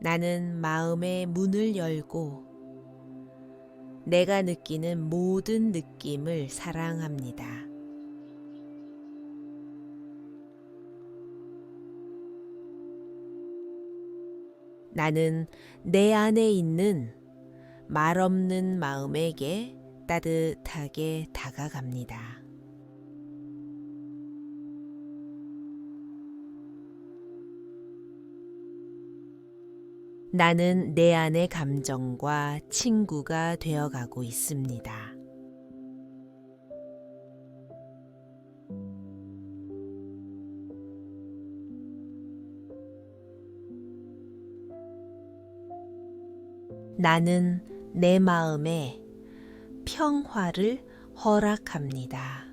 나는 마음의 문을 열고 내가 느끼는 모든 느낌을 사랑합니다. 나는 내 안에 있는 말없는 마음에게 따뜻하게 다가갑니다. 나는 내 안의 감정과 친구가 되어가고 있습니다. 나는 내 마음에 평화를 허락합니다.